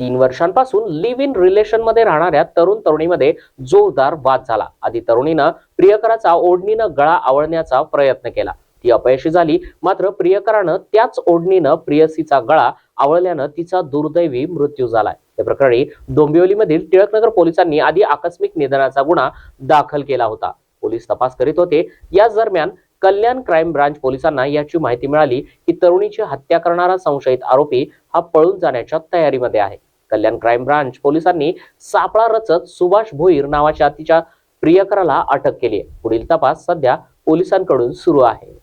तीन वर्षांपासून live in रिलेशनमध्ये राहणाऱ्या तरुण तरुणीमध्ये जोरदार वाद झाला. आधी तरुणीनं प्रियकराचा ओढणीनं गळा आवळण्याचा प्रयत्न केला. ती अपयशी झाली मात्र प्रियकरानं त्याच ओढणीनं प्रियसीचा गळा आवळल्यानं तिचा दुर्दैवी मृत्यू झालाय. या प्रकरणी डोंबिवलीमधील टिळकनगर पोलिसांनी आधी आकस्मिक निधनाचा गुन्हा दाखल केला होता. पोलीस तपास करीत होते. याच दरम्यान कल्याण क्राईम ब्रांच पोलिसांना याची माहिती मिळाली की तरुणीची हत्या करणारा संशयित आरोपी हा पळून जाण्याच्या तयारीमध्ये आहे. कल्याण क्राईम ब्रांच पोलिसांनी सापळा रचत सुभाष भोईर नावाच्या तिच्या प्रियकराला अटक केली आहे. पुढील तपास सध्या पोलिसांकडून सुरू आहे.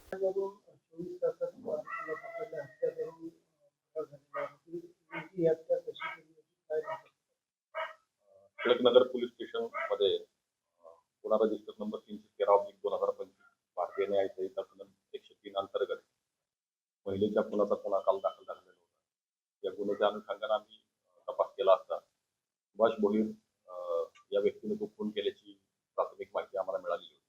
नगर पोलीस स्टेशनमध्ये गुन्हा रजिस्टर नंबर तीनशे तेरा ऑब्लिक दोन हजार पंचवीस भारतीय न्याय संहिता कलम एकशे तीन अंतर्गत महिलेच्या खुनाचा गुन्हा काल दाखल झालेला होता. या गुन्ह्याच्या अनुषंगाने आम्ही तपास केला असता. सुभाष अं, या व्यक्तीने तो खून केल्याची प्राथमिक माहिती आम्हाला मिळालेली होती.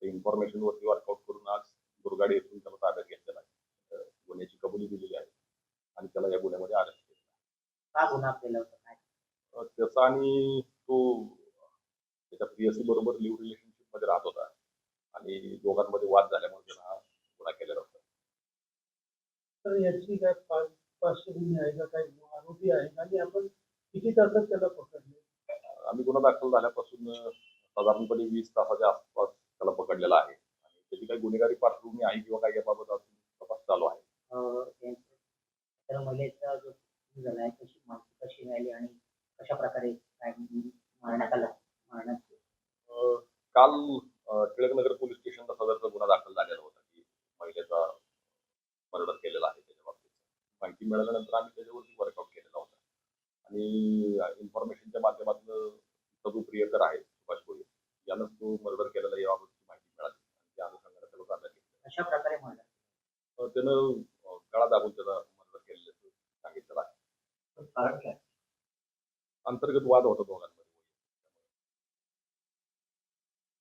त्या इन्फॉर्मेशनवरती वर्कआउट करून आज दुर्गाडी येथून त्याला ताब्यात घेतलेला आहे गुन्ह्याची कबुली दिलेली आहे आणि त्याला या गुन्ह्यामध्ये अरेस्ट केलं का गुन्हा केला होता? त्याचा आणि तो त्याच्या प्रियसी बरोबर लिव्ह रिलेशनशिपमध्ये राहत होता. आणि दोघांमध्ये वाद झाल्यामुळे त्यानं हा गुन्हा केलेला होता. तर याची काय पार्श्वभूमी आहे का? काही आणि आपण किती तासात त्याला पकडले? आम्ही गुन्हा दाखल झाल्यापासून साधारणपणे वीस तासाच्या आसपास त्याला पकडलेला आहे. आणि त्याची काही गुन्हेगारी पार्श्वभूमी आहे किंवा काही याबाबत अजून तपास चालू आहे. अं, त्या- त्या महिलेचा जो खून झाला आहे कशी माहिती कशी मिळाली आणि कशा प्रकारे काय मारण्यात आलं? मारण्यात अं, काल टिळकनगर पोलीस स्टेशनला सदरचा गुन्हा दाखल झालेला होता की महिलेचा मर्डर केलेला आहे त्याच्या बाबतीत. माहिती मिळाल्यानंतर आम्ही त्याच्यावरती होता आणि इन्फॉर्मेशनच्या माध्यमातून जो प्रियकर आहे सुभाष भोईर यानं तो मर्डर केलेला याबाबतची माहिती मिळाली. त्या अनुषंगाने त्याला ताब्यात घेतलं. कशा प्रकारे त्यानं गळा दाबून त्याला मर्डर केलेलं सांगितलेलं आहे. अंतर्गत वाद होता दोघांमध्ये.